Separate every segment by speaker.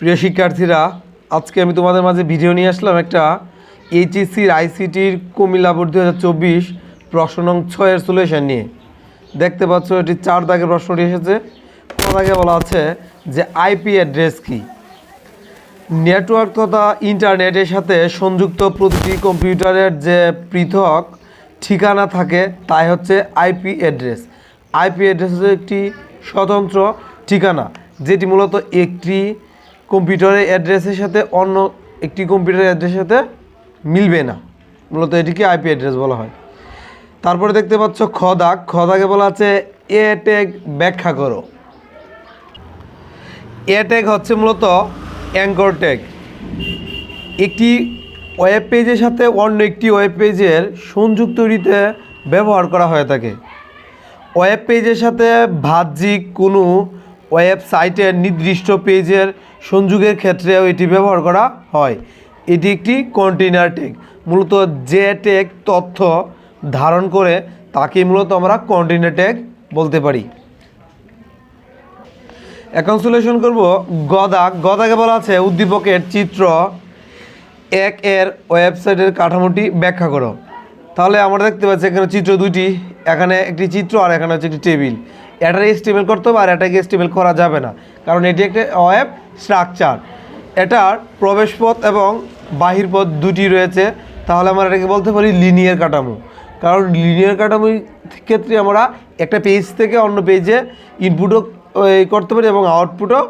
Speaker 1: প্রিয় শিক্ষার্থীরা, আজকে আমি তোমাদের মাঝে ভিডিও নিয়ে আসলাম একটা এইচএসসির, আইসিটির কুমিল্লা বোর্ড দু হাজার চব্বিশ প্রশ্ন নং ছয়ের সলিউশন নিয়ে। দেখতে পাচ্ছ, এটি চার দাগের প্রশ্নটি এসেছে। দাগে বলা আছে যে আইপি অ্যাড্রেস কী? নেটওয়ার্ক তথা ইন্টারনেটের সাথে সংযুক্ত প্রতিটি কম্পিউটারের যে পৃথক ঠিকানা থাকে, তাই হচ্ছে আইপি অ্যাড্রেস। আইপি অ্যাড্রেস হচ্ছে একটি স্বতন্ত্র ঠিকানা, যেটি মূলত একটি কম্পিউটারের অ্যাড্রেসের সাথে অন্য একটি কম্পিউটারের অ্যাড্রেসের সাথে মিলবে না। মূলত এটিকে আইপি অ্যাড্রেস বলা হয়। তারপরে দেখতে পাচ্ছ খ দাগ খ দাগে বলা আছে এ ট্যাগ ব্যাখ্যা করো। এ ট্যাগ হচ্ছে মূলত অ্যাঙ্কর ট্যাগ একটি ওয়েব পেজের সাথে অন্য একটি ওয়েব পেজের সংযোগ তৈরিতে ব্যবহার করা হয়ে থাকে। ওয়েব পেজের সাথে বাহ্যিক কোনো ওয়েবসাইটের নির্দিষ্ট পেজের সংযোগের ক্ষেত্রেও এটি ব্যবহার করা হয়। এটি একটি কন্টেইনার ট্যাগ মূলত যে ট্যাগ তথ্য ধারণ করে তাকে মূলত আমরা কন্টেইনার ট্যাগ বলতে পারি। এখন সলিউশন করব গদাক গদাকে বলা আছে উদ্দীপকের চিত্র। এক এর ওয়েবসাইটের কাঠামোটি ব্যাখ্যা করো। তাহলে আমরা দেখতে পাচ্ছি এখানে চিত্র দুইটি, এখানে একটি চিত্র আর এখানে হচ্ছে একটি টেবিল। এটার এস্টিমেল করতে হবে আর এটাকে এস্টিমেল করা যাবে না। কারণ এটি একটা ওয়েব স্ট্রাকচার এটার প্রবেশপথ এবং বাহির পথ দুটি রয়েছে। তাহলে আমরা এটাকে বলতে পারি লিনিয়ার কাঠামো। কারণ লিনিয়ার কাঠামোর ক্ষেত্রে আমরা একটা পেজ থেকে অন্য পেজে ইনপুটও করতে পারি এবং আউটপুটও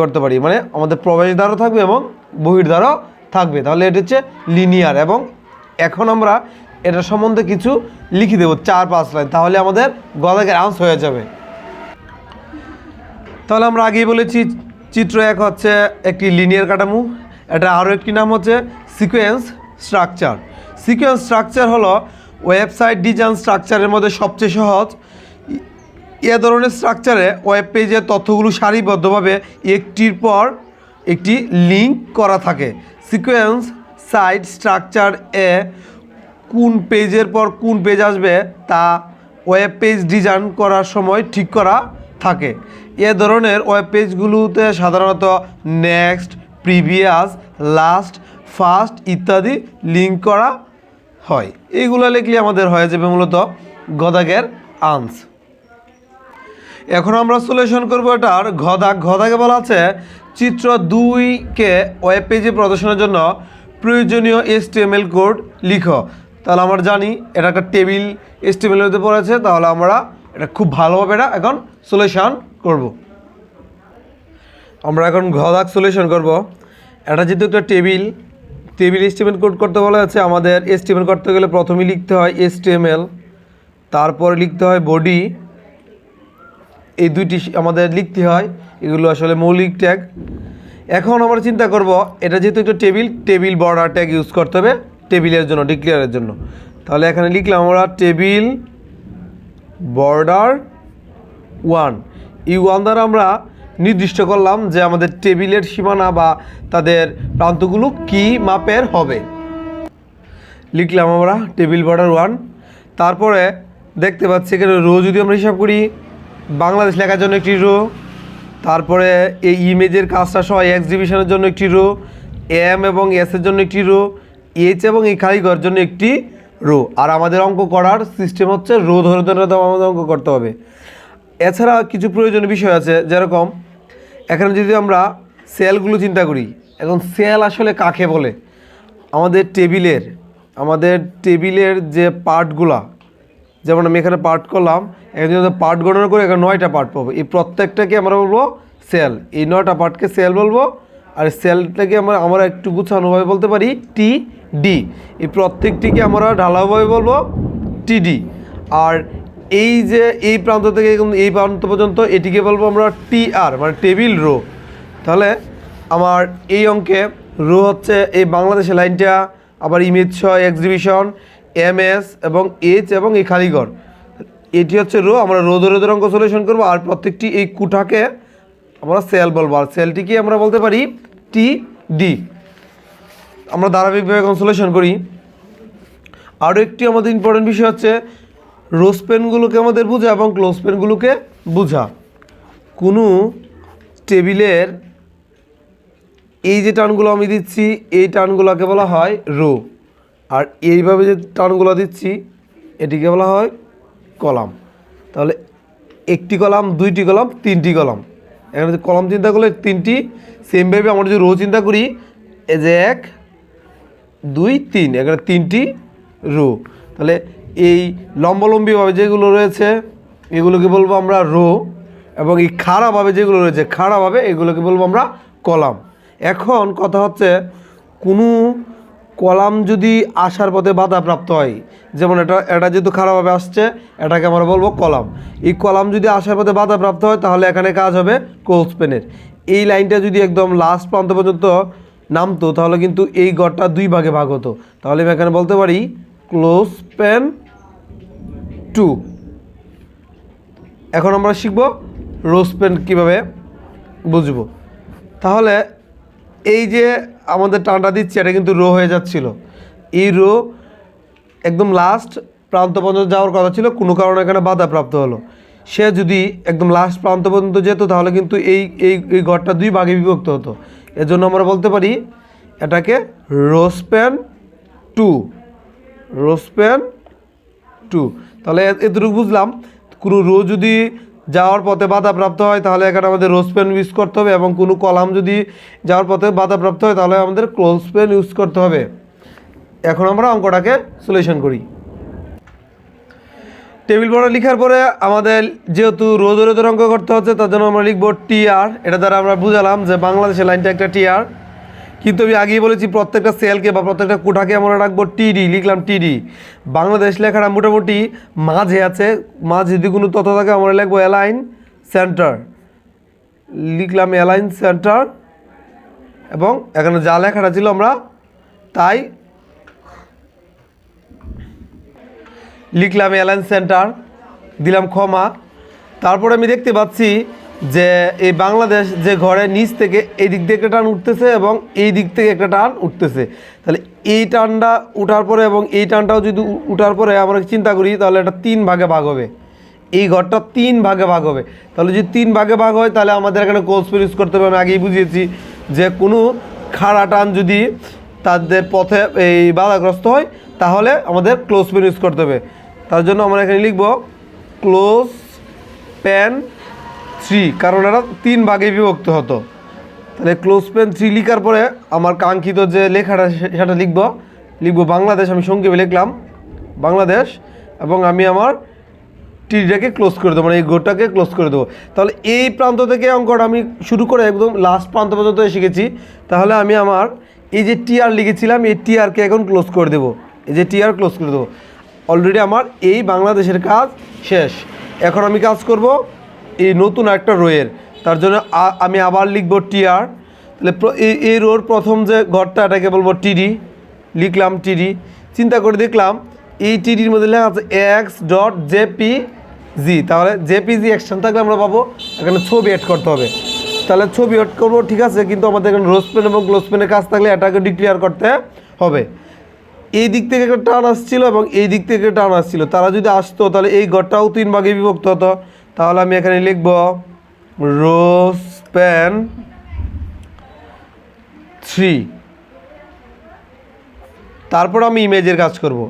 Speaker 1: করতে পারি। মানে আমাদের প্রবেশদ্বারও থাকবে এবং বহির্দ্বারও থাকবে। তাহলে এটা হচ্ছে লিনিয়ার এবং এখন আমরা এটা সম্বন্ধে কিছু লিখে দেবো, চার পাঁচ লাইন, তাহলে আমাদের গদাকের আউন্স হয়ে যাবে। তাহলে আমরা আগেই বলেছি, চিত্র এক হচ্ছে একটি লিনিয়ার কাঠামো, এটা আরও একটি নাম হচ্ছে সিকোয়েন্স স্ট্রাকচার সিকোয়েন্স স্ট্রাকচার হলো ওয়েবসাইট ডিজাইন স্ট্রাকচারের মধ্যে সবচেয়ে সহজ। এ ধরনের স্ট্রাকচারে ওয়েব পেজের তথ্যগুলো সারিবদ্ধভাবে একটির পর একটি লিঙ্ক করা থাকে। সিকোয়েন্স সাইট স্ট্রাকচার এ কোন পেজের পর কোন পেজ আসবে তা ওয়েব পেজ ডিজাইন করার সময় ঠিক করা থাকে। এ ধরনের ওয়েব পেজগুলোতে সাধারণত নেক্সট প্রিভিয়াস লাস্ট ফার্স্ট ইত্যাদি লিঙ্ক করা হয়। এইগুলো লিখলে আমাদের হয়ে যাবে মূলত গদাগের আনস। এখন আমরা সলিউশন করব এটার। ঘদাক ঘদাকে বলা আছে, চিত্র দুইকে ওয়েব পেজে প্রদর্শনের জন্য প্রয়োজনীয় এসটিএমএল কোড লিখো। তাহলে আমরা জানি এটা একটা টেবিল এসটিএমএল মধ্যে পড়েছে তাহলে আমরা এটা খুব ভালোভাবে এটা এখন সলিউশন করব। আমরা এখন ঘদাক সলিউশন করব। এটা যেহেতু একটা টেবিল টেবিল এস্টিমেল কোড করতে বলা আছে, আমাদের এস্টিমেল করতে গেলে প্রথমেই লিখতে হয় এসটিএমএল, তারপরে লিখতে হয় বডি। এই দুইটি আমাদের লিখতে হয়, এগুলো আসলে মৌলিক ট্যাগ এখন আমরা চিন্তা করব, এটা যেহেতু একটা table table border tag use করতে হবে। টেবিলের জন্য, ডিক্লেয়ারের জন্য। তাহলে এখানে লিখলাম আমরা টেবিল বর্ডার ওয়ান। এই ওয়ান দ্বারা আমরা নির্দিষ্ট করলাম যে আমাদের টেবিলের সীমানা বা তাদের প্রান্তগুলো কী মাপের হবে। লিখলাম আমরা টেবিল বর্ডার ওয়ান। তারপরে দেখতে পাচ্ছি এখানে রো যদি আমরা হিসাব করি, বাংলাদেশ লেখার জন্য একটি রো, তারপরে এই ইমেজের কাজটা সহ এক্সিবিশনের জন্য একটি রো এম এবং এস এর জন্য একটি রো এইচ এবং কারিগর জন্য একটি রো। আর আমাদের অঙ্ক করার সিস্টেম হচ্ছে রো ধরে ধরে আমাদের অঙ্ক করতে হবে। এছাড়া কিছু প্রয়োজনীয় বিষয় আছে, যেরকম এখানে যদি আমরা সেলগুলো চিন্তা করি, এখন সেল আসলে কাকে বলে? আমাদের টেবিলের আমাদের টেবিলের যে পার্টগুলা, যেমন আমি এখানে পার্ট করলাম, এখানে যদি পার্ট গণনা করে, এখানে নয়টা পার্ট পাবো। এই প্রত্যেকটাকে আমরা বলব সেল এই নয়টা পার্টকে সেল বলব আর সেলটাকে আমরা আমরা একটু গুছানোভাবে বলতে পারি টি ডি। এই প্রত্যেকটিকে আমরা ঢালাওভাবে বলব টিডি আর এই যে, এই প্রান্ত থেকে এই প্রান্ত পর্যন্ত এটিকে বলব আমরা টি আর মানে টেবিল রো। তাহলে আমার এই অঙ্কে রো হচ্ছে এই বাংলাদেশের লাইনটা, আবার ইমেজ ছয়, এক্সিবিশন, এম এস এবং এইচ এবং এই খালিগড় এটি হচ্ছে রো, আমরা রো ধরে ধরে অঙ্ক সলিউশন করব, আর প্রত্যেকটি এই কুঠাকে আমরা সেল বলব। আর সেলটিকে আমরা বলতে পারি? টি ডি আমরা ধারাবাহিকভাবে এখন সলিউশন করি। আরও একটি আমাদের ইম্পর্টেন্ট বিষয় হচ্ছে রোজ পেনগুলোকে আমাদের বোঝা এবং ক্লোজ পেনগুলোকে বোঝা। কোনো টেবিলের এই যে টানগুলো আমি দিচ্ছি, এই টানগুলোকে বলা হয় রো আর এইভাবে যে টানগুলো দিচ্ছি, এটিকে বলা হয় কলাম। তাহলে একটি কলাম, দুইটি কলাম, তিনটি কলাম। এখানে যে কলাম চিন্তা করলে তিনটি সেমভাবে আমরা যদি রো চিন্তা করি, এই যে এক, দুই, তিন, এখানে তিনটি রো তাহলে এই লম্বলম্বিভাবে যেগুলো রয়েছে, এগুলোকে বলব আমরা রো এবং এই খাড়াভাবে যেগুলো রয়েছে খাড়াভাবে এগুলোকে বলব আমরা কলাম। এখন কথা হচ্ছে, কোনো কলাম যদি আসার পথে বাধাপ্রাপ্ত হয়, যেমন এটা এটা যেহেতু খারাপভাবে আসছে, এটাকে আমরা বলব কলাম। এই কলাম যদি আসার পথে বাধাপ্রাপ্ত হয়, তাহলে এখানে কাজ হবে কোচ পেনের। এই লাইনটা যদি একদম লাস্ট প্রান্ত পর্যন্ত নামতো, তাহলে কিন্তু এই গড়টা দুই ভাগে ভাগ হতো। তাহলে আমি এখানে বলতে পারি ক্লোজ পেন টু। এখন আমরা শিখব রোজ পেন কীভাবে বুঝব। তাহলে এই যে আমাদের টানটা দিচ্ছে, এটা কিন্তু রো হয়ে যাচ্ছিল। এই রো একদম লাস্ট প্রান্ত পর্যন্ত যাওয়ার কথা ছিল, কোনো কারণে এখানে বাধাপ্রাপ্ত হলো। সে যদি একদম লাস্ট প্রান্ত পর্যন্ত যেত, তাহলে কিন্তু এই এই এই ঘরটা দুই ভাগে বিভক্ত হতো। এজন্য আমরা বলতে পারি, এটাকে রোসপ্যান টু রোসপ্যান টু তাহলে এতটুকু বুঝলাম, কোনো রো যদি যাওয়ার পথে বাধাপ্রাপ্ত হয়, তাহলে এখানে আমাদের রোজ পেন ইউজ করতে হবে এবং কোনো কলাম যদি যাওয়ার পথে বাধাপ্রাপ্ত হয়, তাহলে আমাদের ক্লোজ পেন ইউজ করতে হবে। এখন আমরা অঙ্কটাকে সলিউশন করি। টেবিল পড়া লেখার পরে আমাদের যেহেতু রোদ রোদের অঙ্ক করতে হচ্ছে, তার জন্য আমরা লিখব টিআর এটা দ্বারা আমরা বুঝালাম যে বাংলাদেশের লাইনটা একটা টিআর কিন্তু আমি আগেই বলেছি, প্রত্যেকটা সেলকে বা প্রত্যেকটা কোঠাকে আমরা রাখব টিডি লিখলাম টিডি বাংলাদেশ লেখাটা মোটামুটি মাঝে আছে, মাঝে যদি কোনো তথ্য থাকে আমরা লিখব অ্যালাইন সেন্টার লিখলাম অ্যালাইন সেন্টার এবং এখানে যা লেখাটা ছিল আমরা তাই লিখলাম অ্যালায়েন্স সেন্টার দিলাম ক্ষমা। তারপরে আমি দেখতে পাচ্ছি যে এই বাংলাদেশ যে ঘরে নিচ থেকে এই দিক থেকে টান উঠতেছে এবং এই দিক থেকে একটা টান উঠতেছে। তাহলে এই টানটা উঠার পরে এবং এই টানটাও যদি উঠার পরে আমরা চিন্তা করি, তাহলে এটা তিন ভাগে ভাগ হবে। এই ঘরটা তিন ভাগে ভাগ হবে। তাহলে যদি তিন ভাগে ভাগ হয়, তাহলে আমাদের এখানে কোর্স ইউজ করতে হবে। আমি আগেই বুঝিয়েছি যে কোনো খাড়া টান যদি তাদের পথে এই বাধাগ্রস্ত হয়, তাহলে আমাদের ক্লোজ পেন ইউজ করতে হবে। তার জন্য আমরা এখানে লিখব ক্লোজ পেন থ্রি, কারণ এটা তিন ভাগে বিভক্ত হতো। তাহলে ক্লোজ পেন থ্রি লিখার পরে আমার কাঙ্ক্ষিত যে লেখাটা সেটা লিখব। লিখব বাংলাদেশ, আমি সংক্ষেপে লিখলাম। বাংলাদেশ, এবং আমি আমার টিটাকে ক্লোজ করে দেবো মানে এই গোটাকে ক্লোজ করে দেবো। তাহলে এই প্রান্ত থেকে অঙ্কটা আমি শুরু করে একদম লাস্ট প্রান্ত পর্যন্ত শিখেছি। তাহলে আমি আমার এই যে টিআর লিখেছিলাম, এই টিআরকে এখন ক্লোজ করে দেবো। এই যে টিআর ক্লোজ করে দেবো। অলরেডি আমার এই বাংলাদেশের কাজ শেষ। এখন আমি কাজ করব এই নতুন একটা রোয়ের। তার জন্য আমি আবার লিখব টিআর। তাহলে এই রোর প্রথম যে ঘরটা এটাকে বলব টিডি। লিখলাম টিডি। চিন্তা করে দেখলাম, এই টিডির মধ্যে লেখা আছে এক্স ডট জেপি জি তাহলে জেপিজি অ্যাকশন থাকলে আমরা পাবো, এখানে ছবি অ্যাড করতে হবে। তাহলে ছবি অ্যাড করব, ঠিক আছে, কিন্তু আমাদের এখানে রোজ পেন এবং গ্লোজ পেনের কাজ থাকলে এটাকে ডিক্লেয়ার করতে হবে। এই দিক থেকে একটা টান আসছিল এবং এই দিক থেকে টান আসছিল। তারা যদি আসতো, তাহলে এই ঘরটাও তিন ভাগে বিভক্ত হতো। তাহলে আমি এখানে লিখব রোজ প্যান থ্রি। তারপর আমি ইমেজের কাজ করব।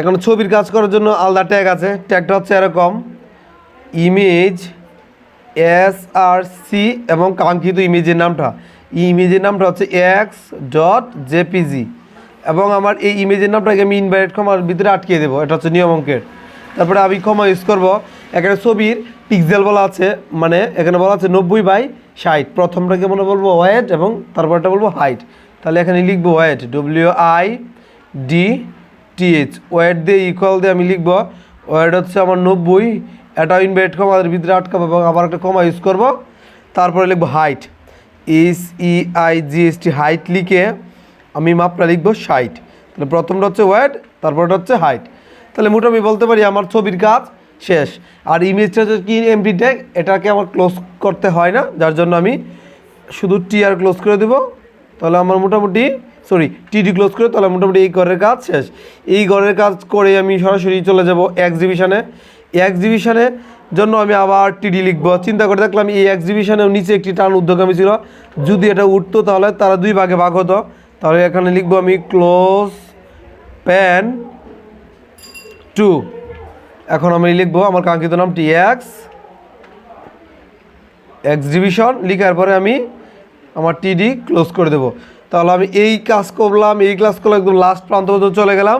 Speaker 1: এখন ছবির কাজ করার জন্য আলাদা ট্যাগ আছে। ট্যাগটা হচ্ছে এরকম। ইমেজ, এস আর সি এবং কাঙ্ক্ষিত ইমেজের নামটা। ইমেজের নামটা হচ্ছে এক্স ডট জেপিজি এবং আমার এই ইমেজের নামটাকে আমি ইনভাইট ক্ষমার ভিতরে আটকে দেবো। এটা হচ্ছে নিয়ম অঙ্কের। তারপরে আমি ক্ষমা ইউজ করব। এখানে ছবির পিক্সেল বলা আছে মানে এখানে বলা আছে নব্বই বাই ষাট। প্রথমটাকে মনে বলব ওয়েট এবং তারপরটা বলব হাইট তাহলে এখানে লিখব width W I D T H width দিয়ে ইকুয়াল দিয়ে আমি লিখব, ওয়েট হচ্ছে আমার নব্বই। এটা ইনভাইট কমাদের ভিতরে আটকাবো এবং আবার একটা কমা ইউজ করব। তারপরে লিখব height S E I G S T height লিখে আমি মাপটা লিখব ষাট। তাহলে প্রথমটা হচ্ছে ওয়েট, তারপরটা হচ্ছে হাইট তাহলে মোটামুটি বলতে পারি আমার ছবির কাজ শেষ। আর ইমেজটা কি এমপি ট্যাগ এটাকে আমার ক্লোজ করতে হয় না, যার জন্য আমি শুধু টিআর ক্লোজ করে দেবো। তাহলে আমার মোটামুটি সরি টিডি ক্লোজ করে, তাহলে মোটামুটি এই ঘরের কাজ শেষ। এই ঘরের কাজ করে আমি সরাসরি চলে যাব এক্সিবিশনে এক্সিবিশনে জন্য আমি আবার টিডি লিখব। চিন্তা করে দেখলাম এই এক্সিবিশনের নিচে একটি টান উদ্যোগামী ছিল। যদি এটা উঠতো তাহলে তারা দুই ভাগে ভাগ হতো। তাহলে এখানে লিখব আমি ক্লোজ প্যান টু এখন আমি লিখব আমার কাঙ্ক্ষিত নাম টি এক্স এক্সিবিশন লিখার পরে আমি আমার টিডি ক্লোজ করে দেবো। তাহলে আমি এই কাজ করলাম, এই ক্লাস করলাম, একদম লাস্ট প্রান্ত পর্যন্ত চলে গেলাম।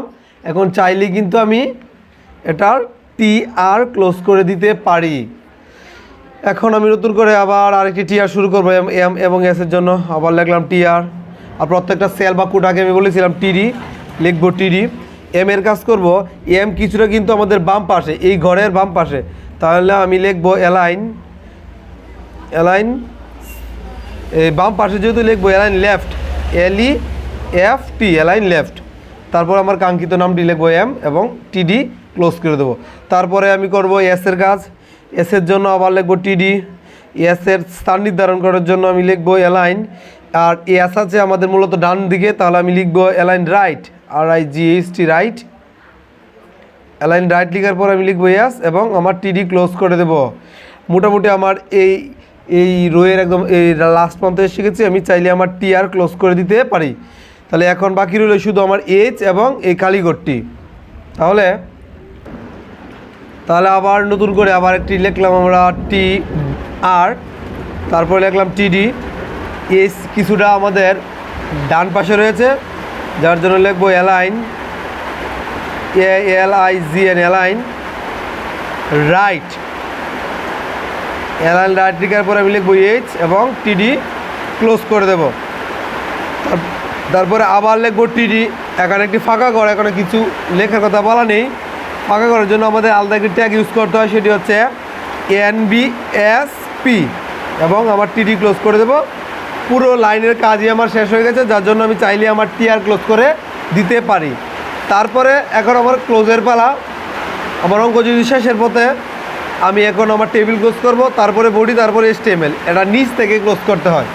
Speaker 1: এখন চাইলে কিন্তু আমি এটার টি আর ক্লোজ করে দিতে পারি। এখন আমি নতুন করে আবার আরেকটি টিআর শুরু করব, এম এম, এবং এসের জন্য। আবার লিখলাম টিআর আর আর প্রত্যেকটা সেল বা কোটাকে আমি বলেছিলাম টিডি লিখব টিডি এম এর কাজ করব। এম কিছুটা কিন্তু আমাদের বাম পাশে, এই ঘরের বাম পাশে। তাহলে আমি লিখব অ্যালাইন অ্যালাইন এই বাম পাশে যেহেতু লিখব align left L E F T align left তারপর আমার কাঙ্ক্ষিত নামটি লিখব এম এবং টিডি ক্লোজ করে দেবো। তারপরে আমি করব এস এর কাজ। এস এর জন্য আবার লিখব টিডি এস এর স্থান নির্ধারণ করার জন্য আমি লিখব অ্যালাইন আর এস আছে আমাদের মূলত ডান দিকে, তাহলে আমি লিখব align right R I G H T right align right লিখার পর আমি লিখব ইয়াস এবং আমার টিডি ক্লোজ করে দেব। মোটামুটি আমার এই এই রোয়ের একদম, এই লাস্ট প্রান্তে এসে গেছি। আমি চাইলে আমার টিআর ক্লোজ করে দিতে পারি। তাহলে এখন বাকি রইল শুধু আমার এইচ এবং এই কালীগড়টি তাহলে তাহলে আবার নতুন করে আবার একটি লিখলাম আমরা টি আর তারপরে লিখলাম টিডি এস কিছুটা আমাদের ডান পাশে রয়েছে। যার জন্য লিখব align A L I G N align right align right লিখার পরে আমি লিখব এইচ এবং টিডি ক্লোজ করে দেব। তারপরে আবার লিখব টিডি এখানে একটি ফাঁকা ঘর, এখানে কিছু লেখার কথা বলা নেই। ফাঁকা ঘরের জন্য আমাদের আলাদা একটি ট্যাগ ইউজ করতে হয়, সেটি হচ্ছে এন বি এস পি এবং আমার টিডি ক্লোজ করে দেব। পুরো লাইনের কাজই আমার শেষ হয়ে গেছে, যার জন্য আমি চাইলে আমার টিআর ক্লোজ করে দিতে পারি। তারপরে এখন আমার ক্লোজের পালা। আমার অঙ্ক যদি শেষের পথে, আমি এখন আমার টেবিল ক্লোজ করব, তারপরে বডি, তারপরে স্টেমেল এটা নিচ থেকে ক্লোজ করতে হয়।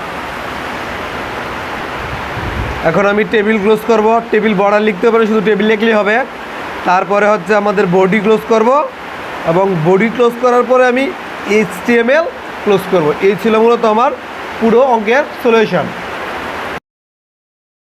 Speaker 1: এখন আমি টেবিল ক্লোজ করব। টেবিল বর্ডার লিখতে পারে, শুধু টেবিল লিখলেই হবে। তারপরে হচ্ছে আমাদের বডি ক্লোজ করব এবং বডি ক্লোজ করার পরে আমি এইচটিএমএল ক্লোজ করব। এই ছিল মূলত আমার পুরো অঙ্কের সলিউশন